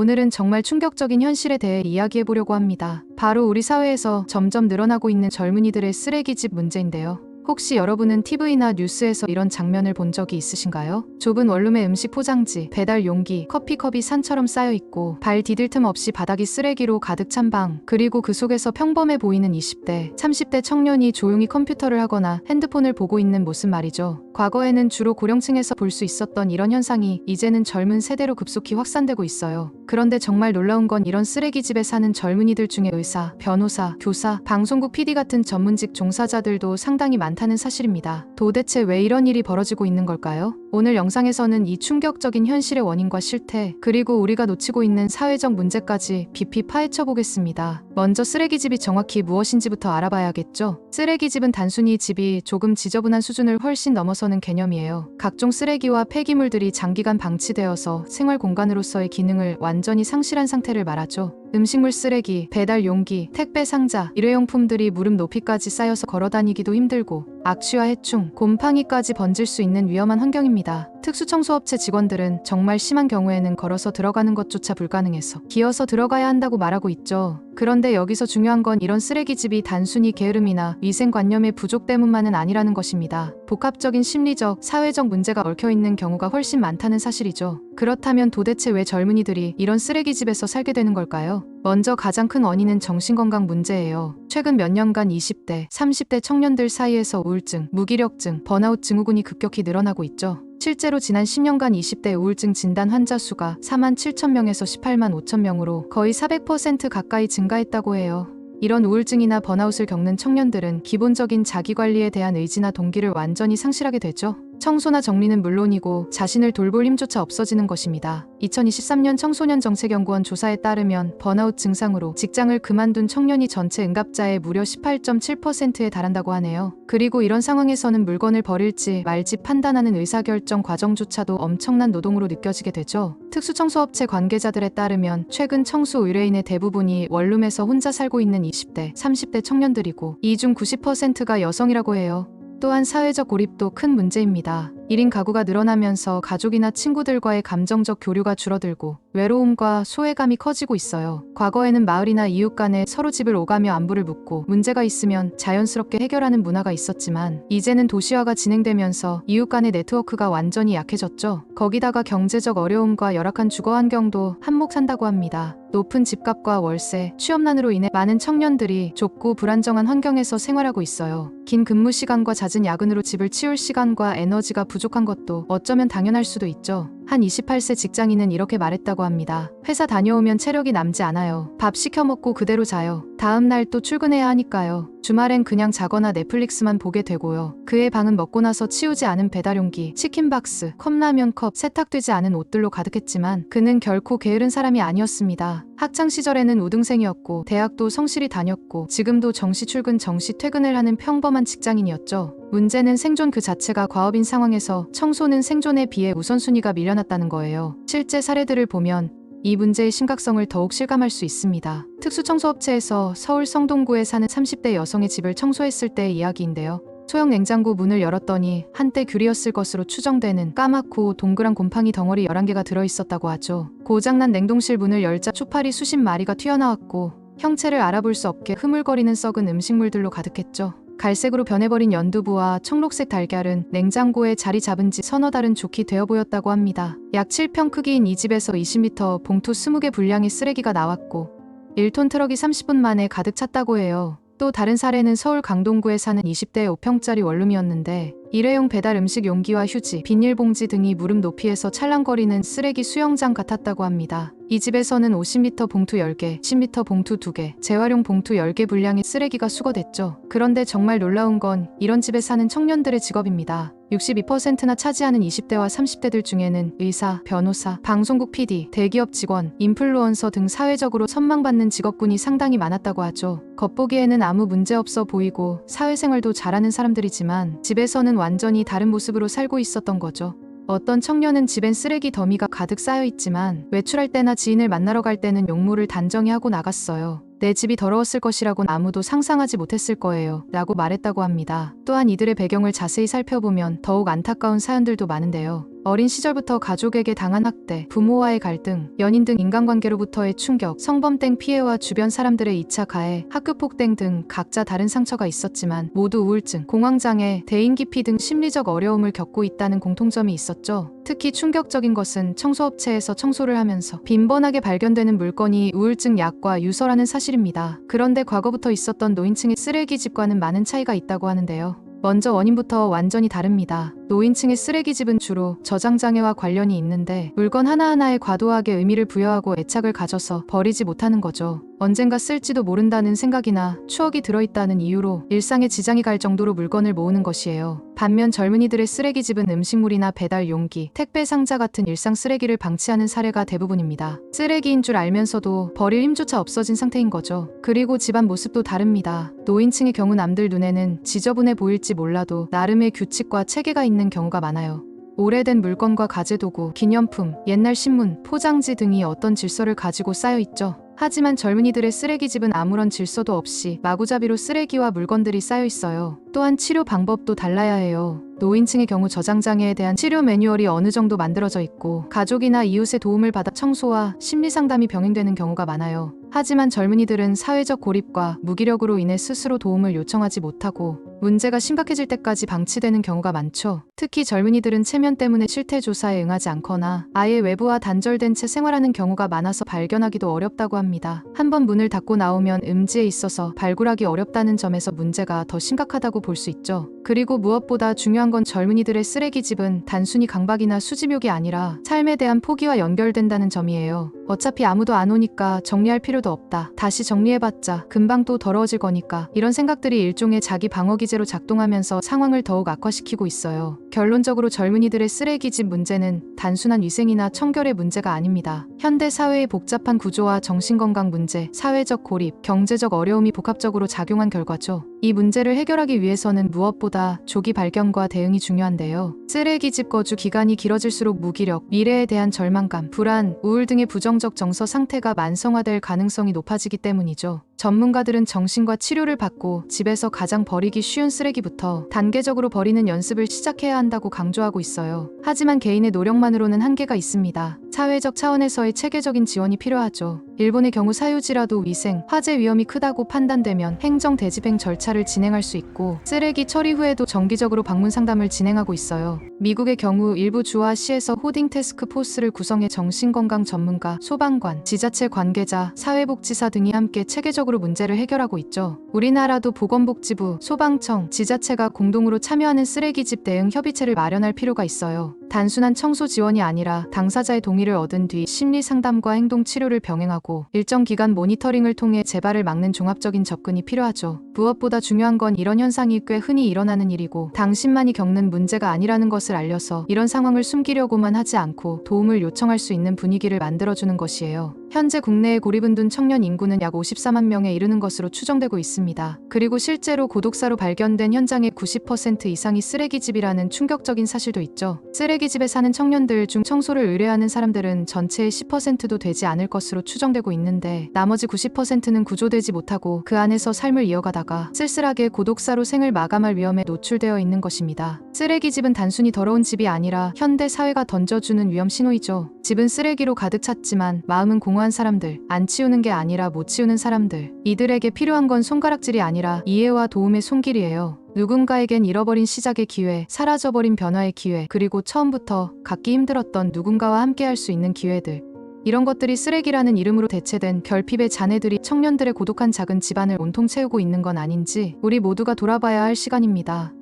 오늘은 정말 충격적인 현실에 대해 이야기해 보려고 합니다. 바로 우리 사회에서 점점 늘어나고 있는 젊은이들의 쓰레기집 문제인데요. 혹시 여러분은 TV나 뉴스에서 이런 장면을 본 적이 있으신가요? 좁은 원룸의 음식 포장지, 배달 용기, 커피컵이 산처럼 쌓여 있고 발 디딜 틈 없이 바닥이 쓰레기로 가득 찬 방, 그리고 그 속에서 평범해 보이는 20대, 30대 청년이 조용히 컴퓨터를 하거나 핸드폰을 보고 있는 모습 말이죠. 과거에는 주로 고령층에서 볼 수 있었던 이런 현상이 이제는 젊은 세대로 급속히 확산되고 있어요. 그런데 정말 놀라운 건 이런 쓰레기집에 사는 젊은이들 중에 의사, 변호사, 교사, 방송국 PD 같은 전문직 종사자들도 상당히 많다 는 사실입니다. 도대체 왜 이런 일이 벌어지고 있는 걸까요? 오늘 영상에서는 이 충격적인 현실의 원인과 실태, 그리고 우리가 놓치고 있는 사회적 문제까지 깊이 파헤쳐 보겠습니다. 먼저 쓰레기집이 정확히 무엇인지부터 알아봐야겠죠? 쓰레기집은 단순히 집이 조금 지저분한 수준을 훨씬 넘어서는 개념이에요. 각종 쓰레기와 폐기물들이 장기간 방치되어서 생활 공간으로서의 기능을 완전히 상실한 상태를 말하죠. 음식물 쓰레기, 배달 용기, 택배 상자, 일회용품들이 무릎 높이까지 쌓여서 걸어다니기도 힘들고 악취와 해충, 곰팡이까지 번질 수 있는 위험한 환경입니다. 특수청소업체 직원들은 정말 심한 경우에는 걸어서 들어가는 것조차 불가능해서 기어서 들어가야 한다고 말하고 있죠. 그런데 여기서 중요한 건 이런 쓰레기집이 단순히 게으름이나 위생관념의 부족 때문만은 아니라는 것입니다. 복합적인 심리적, 사회적 문제가 얽혀 있는 경우가 훨씬 많다는 사실이죠. 그렇다면 도대체 왜 젊은이들이 이런 쓰레기집에서 살게 되는 걸까요? 먼저 가장 큰 원인은 정신건강 문제예요. 최근 몇 년간 20대, 30대 청년들 사이에서 우울증, 무기력증, 번아웃 증후군이 급격히 늘어나고 있죠. 실제로 지난 10년간 20대 우울증 진단 환자 수가 4만 7천 명에서 18만 5천 명으로 거의 400% 가까이 증가했다고 해요. 이런 우울증이나 번아웃을 겪는 청년들은 기본적인 자기관리에 대한 의지나 동기를 완전히 상실하게 되죠. 청소나 정리는 물론이고 자신을 돌볼 힘조차 없어지는 것입니다. 2023년 청소년 정책연구원 조사에 따르면 번아웃 증상으로 직장을 그만둔 청년이 전체 응답자의 무려 18.7%에 달한다고 하네요. 그리고 이런 상황에서는 물건을 버릴지 말지 판단하는 의사결정 과정조차도 엄청난 노동으로 느껴지게 되죠. 특수청소업체 관계자들에 따르면 최근 청소 의뢰인의 대부분이 원룸에서 혼자 살고 있는 20대, 30대 청년들이고 이 중 90%가 여성이라고 해요. 또한 사회적 고립도 큰 문제입니다. 1인 가구가 늘어나면서 가족이나 친구들과의 감정적 교류가 줄어들고 외로움과 소외감이 커지고 있어요. 과거에는 마을이나 이웃 간에 서로 집을 오가며 안부를 묻고 문제가 있으면 자연스럽게 해결하는 문화가 있었지만 이제는 도시화가 진행되면서 이웃 간의 네트워크가 완전히 약해졌죠. 거기다가 경제적 어려움과 열악한 주거 환경도 한몫한다고 합니다. 높은 집값과 월세, 취업난으로 인해 많은 청년들이 좁고 불안정한 환경에서 생활하고 있어요. 긴 근무 시간과 잦은 야근으로 집을 치울 시간과 에너지가 부족 한 것도 어쩌면 당연할 수도 있죠. 한 28세 직장인은 이렇게 말했다고 합니다. 회사 다녀오면 체력이 남지 않아요. 밥 시켜 먹고 그대로 자요. 다음 날 또 출근해야 하니까요. 주말엔 그냥 자거나 넷플릭스만 보게 되고요. 그의 방은 먹고 나서 치우지 않은 배달용기, 치킨박스, 컵라면 컵, 세탁되지 않은 옷들로 가득했지만 그는 결코 게으른 사람이 아니었습니다. 학창 시절에는 우등생이었고 대학도 성실히 다녔고 지금도 정시 출근 정시 퇴근을 하는 평범한 직장인이었죠. 문제는 생존 그 자체가 과업인 상황에서 청소는 생존에 비해 우선순위가 밀려 났다는 거예요. 실제 사례들을 보면 이 문제의 심각성을 더욱 실감할 수 있습니다. 특수청소업체에서 서울 성동구에 사는 30대 여성의 집을 청소했을 때의 이야기인데요. 소형 냉장고 문을 열었더니 한때 귤이었을 것으로 추정되는 까맣고 동그란 곰팡이 덩어리 11개가 들어있었다고 하죠. 고장난 냉동실 문을 열자 초파리 수십 마리가 튀어나왔고 형체를 알아볼 수 없게 흐물거리는 썩은 음식물들로 가득했죠. 갈색으로 변해버린 연두부와 청록색 달걀은 냉장고에 자리 잡은 지 서너 달은 좋게 되어 보였다고 합니다. 약 7평 크기인 이 집에서 20m 봉투 20개 분량의 쓰레기가 나왔고 1톤 트럭이 30분 만에 가득 찼다고 해요. 또 다른 사례는 서울 강동구에 사는 20대 5평짜리 원룸이었는데 일회용 배달 음식 용기와 휴지, 비닐봉지 등이 무릎 높이에서 찰랑거리는 쓰레기 수영장 같았다고 합니다. 이 집에서는 50m 봉투 10개, 10m 봉투 2개, 재활용 봉투 10개 분량의 쓰레기가 수거됐죠. 그런데 정말 놀라운 건 이런 집에 사는 청년들의 직업입니다. 62%나 차지하는 20대와 30대들 중에는 의사, 변호사, 방송국 PD, 대기업 직원, 인플루언서 등 사회적으로 선망받는 직업군이 상당히 많았다고 하죠. 겉보기에는 아무 문제 없어 보이고 사회생활도 잘하는 사람들이지만 집에서는 완전히 다른 모습으로 살고 있었던 거죠. 어떤 청년은 집엔 쓰레기 더미가 가득 쌓여 있지만 외출할 때나 지인을 만나러 갈 때는 용모를 단정히 하고 나갔어요. 내 집이 더러웠을 것이라곤 아무도 상상하지 못했을 거예요. 라고 말했다고 합니다. 또한 이들의 배경을 자세히 살펴보면 더욱 안타까운 사연들도 많은데요. 어린 시절부터 가족에게 당한 학대, 부모와의 갈등, 연인 등 인간관계로부터의 충격, 성범땡 피해와 주변 사람들의 2차 가해, 학교 폭행 등 각자 다른 상처가 있었지만 모두 우울증, 공황장애, 대인기피 등 심리적 어려움을 겪고 있다는 공통점이 있었죠. 특히 충격적인 것은 청소업체에서 청소를 하면서 빈번하게 발견되는 물건이 우울증 약과 유서라는 사실입니다. 그런데 과거부터 있었던 노인층의 쓰레기집과는 많은 차이가 있다고 하는데요. 먼저 원인부터 완전히 다릅니다. 노인층의 쓰레기집은 주로 저장장애와 관련이 있는데 물건 하나하나에 과도하게 의미를 부여하고 애착을 가져서 버리지 못하는 거죠. 언젠가 쓸지도 모른다는 생각이나 추억이 들어있다는 이유로 일상에 지장이 갈 정도로 물건을 모으는 것이에요. 반면 젊은이들의 쓰레기집은 음식물이나 배달 용기, 택배 상자 같은 일상 쓰레기를 방치하는 사례가 대부분입니다. 쓰레기인 줄 알면서도 버릴 힘조차 없어진 상태인 거죠. 그리고 집안 모습도 다릅니다. 노인층의 경우 남들 눈에는 지저분해 보일지 몰라도 나름의 규칙과 체계가 있는 경우가 많아요. 오래된 물건과 가재도구, 기념품, 옛날 신문, 포장지 등이 어떤 질서를 가지고 쌓여 있죠. 하지만 젊은이들의 쓰레기집은 아무런 질서도 없이 마구잡이로 쓰레기와 물건들이 쌓여 있어요. 또한 치료 방법도 달라야 해요. 노인층의 경우 저장장애에 대한 치료 매뉴얼이 어느 정도 만들어져 있고 가족이나 이웃의 도움을 받아 청소와 심리 상담이 병행되는 경우가 많아요. 하지만 젊은이들은 사회적 고립과 무기력으로 인해 스스로 도움을 요청하지 못하고 문제가 심각해질 때까지 방치되는 경우가 많죠. 특히 젊은이들은 체면 때문에 실태 조사에 응하지 않거나 아예 외부와 단절된 채 생활하는 경우가 많아서 발견하기도 어렵다고 합니다. 한번 문을 닫고 나오면 음지에 있어서 발굴하기 어렵다는 점에서 문제가 더 심각하다고 볼 수 있죠. 그리고 무엇보다 중요한 건 젊은이들의 쓰레기집은 단순히 강박이나 수집욕이 아니라 삶에 대한 포기와 연결된다는 점이에요. 어차피 아무도 안 오니까 정리할 필요도 없다. 다시 정리해봤자 금방 또 더러워질 거니까. 이런 생각들이 일종의 자기 방어 기 제로 작동하면서 상황을 더욱 악화시키고 있어요. 결론적으로 젊은이들의 쓰레기집 문제는 단순한 위생이나 청결의 문제가 아닙니다. 현대 사회의 복잡한 구조와 정신건강 문제, 사회적 고립, 경제적 어려움이 복합적으로 작용한 결과죠. 이 문제를 해결하기 위해서는 무엇보다 조기 발견과 대응이 중요한데요. 쓰레기집 거주 기간이 길어질수록 무기력, 미래에 대한 절망감, 불안, 우울 등의 부정적 정서 상태가 만성화될 가능성이 높아지기 때문이죠. 전문가들은 정신과 치료를 받고 집에서 가장 버리기 쉬운 쓰레기부터 단계적으로 버리는 연습을 시작해야 한다고 강조하고 있어요. 하지만 개인의 노력만으로는 한계가 있습니다. 사회적 차원에서의 체계적인 지원이 필요하죠. 일본의 경우 사유지라도 위생, 화재 위험이 크다고 판단되면 행정 대집행 절차를 진행할 수 있고 쓰레기 처리 후에도 정기적으로 방문 상담을 진행하고 있어요. 미국의 경우 일부 주와 시에서 호딩 테스크 포스를 구성해 정신건강 전문가, 소방관, 지자체 관계자, 사회복지사 등이 함께 체계적으로 문제를 해결하고 있죠. 우리나라도 보건복지부, 소방청, 지자체가 공동으로 참여하는 쓰레기집 대응 협의체를 마련할 필요가 있어요. 단순한 청소 지원이 아니라 당사자의 동의를 얻은 뒤 심리 상담과 행동 치료를 병행하고 일정 기간 모니터링을 통해 재발을 막는 종합적인 접근이 필요하죠. 무엇보다 중요한 건 이런 현상이 꽤 흔히 일어나는 일이고 당신만이 겪는 문제가 아니라는 것을 알려서 이런 상황을 숨기려고만 하지 않고 도움을 요청할 수 있는 분위기를 만들어주는 것이에요. 현재 국내에 고립은 둔 청년 인구는 약 54만 명에 이르는 것으로 추정되고 있습니다. 그리고 실제로 고독사로 발견된 현장의 90% 이상이 쓰레기집이라는 충격적인 사실도 있죠. 쓰레기집에 사는 청년들 중 청소를 의뢰하는 사람들은 전체의 10%도 되지 않을 것으로 추정되고 있는데 나머지 90%는 구조되지 못하고 그 안에서 삶을 이어가다가 쓸쓸하게 고독사로 생을 마감할 위험에 노출되어 있는 것입니다. 쓰레기집은 단순히 더러운 집이 아니라 현대 사회가 던져주는 위험 신호이죠. 집은 쓰레기로 가득 찼지만 마음은 공허 한 사람들, 안 치우는 게 아니라 못 치우는 사람들. 이들에게 필요한 건 손가락질이 아니라 이해와 도움의 손길이에요. 누군가에겐 잃어버린 시작의 기회, 사라져버린 변화의 기회, 그리고 처음부터 갖기 힘들었던 누군가와 함께할 수 있는 기회들. 이런 것들이 쓰레기라는 이름으로 대체된 결핍의 자네들이 청년들의 고독한 작은 집안을 온통 채우고 있는 건 아닌지 우리 모두가 돌아봐야 할 시간입니다.